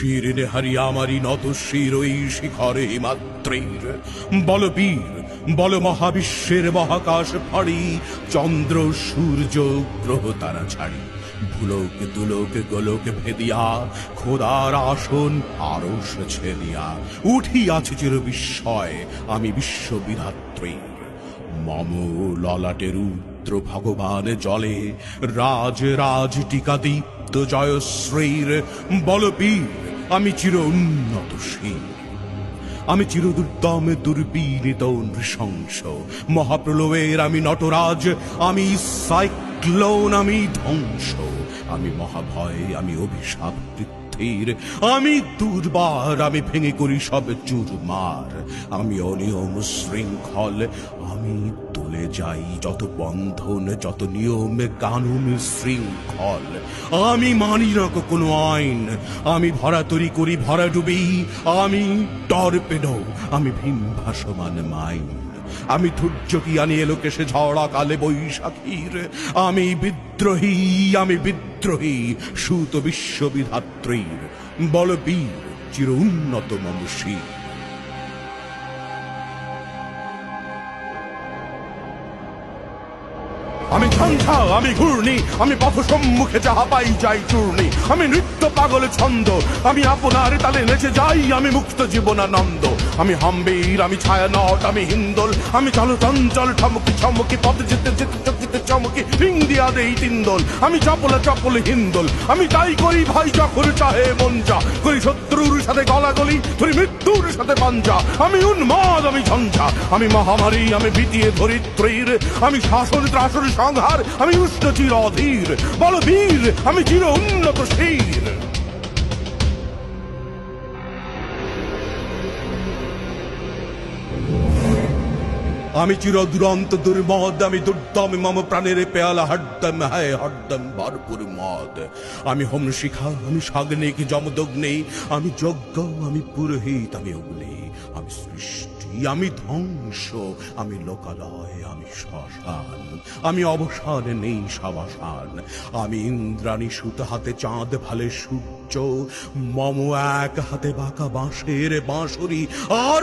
শির শিরে হারিয়া আমারি নত শির ওই শিখরে মাত্রের বল বীর বল মহাবিশ্বের মহাকাশ ফাড়ি, চন্দ্র, সূর্য, গ্রহ তারা ছাড়ি। ভুলোক, দুলোক, গোলোক ভেদিয়া, খোদার আসন আরও ছেদিয়া। উঠিয়াছে চির বিস্ময় আমি বিশ্ববিধাত্রীর। মম ললাটে রুদ্র ভগবান জলে, রাজ রাজ টিকা দীপ্ত জয়শ্রীর। বলবীর আমি চির উন্নত শীর আমি চিরদুর্দম দুর্বিনীত নৃশংস। মহাপ্রলয়ের আমি নটরাজ, আমি সাইক্লোন, আমি ধ্বংস। আমি মহাভয়, আমি অভিশাপ আমি দুর্বার, আমি ভেঙে করি সব চুরমার। আমি অনিয়ম শৃঙ্খল, আমি যাই, যত বন্ধন, যত নিয়ম, কানুন, শৃঙ্খল, আমি মানি না কোনো আইন। আমি ভরা তরি করি, ভরা ডুবি আমি টর্পেডো, আমি ভীম ভাসমান মাইন। আমি ধৈর্য কি আনি এলো কেসে ঝড়া কালে বৈশাখীর। আমি বিদ্রোহী আমি বিদ্রোহী, সুত বিশ্ববিধাত্রীর। বলবীর, চির উন্নত মমশীর। আমি ঝঞ্ঝা আমি ঘূর্ণি, আমি পথ সম্মুখে যাহা পাই যাই চূর্ণি। আমি নৃত্য, পাগল, ছন্দ, আমি আপনার তালে নেচে যাই, আমি মুক্ত জীবনানন্দ। আমি হাম্বির, আমি ছায়া নট আমি হিন্দোল, আমি চলো চঞ্চল ঠমকি, ছমকি, পথ যেতে যেতে চকিতে চমকি, রিং দিয়া দেই তিন্দোল আমি চপলে চপলে, হিন্দোল, আমি তাই করি ভাই যখন চাহে মন যা করি শত্রুর সাথে গলা গলাগলি ধরি মৃত্যুর সাথে পাঞ্জা। আমি উন্মাদ, আমি ঝঞ্ঝা। আমি মহামারী, আমি বিতিয়ে ধরিত্রীর। আমি শাসন ত্রাসন সংহার আমি উষ্ণ চির অধীর। বল বীর, আমি চির উন্নত শীর। আমি চির দুরন্ত, দুর্মদ, আমি দুর্দম, মম প্রাণের পেয়ালা হরদম, হায় হরদম, ভরপুর মদ। আমি হোম শিখা আমি সাগ্নিক, যমদগ্নি, আমি যজ্ঞ, আমি পুরোহিত, আমি অগ্নি। আমি সৃষ্টি, আমি ধ্বংস, আমি লোকালয়, আমি শ্মশান, আমি অবসান নেই সাবাসান। আমি ইন্দ্রাণী সুত হাতে চাঁদ ভালে সূর্য, মম এক হাতে বাঁকা বাঁশের বাঁশরি, আর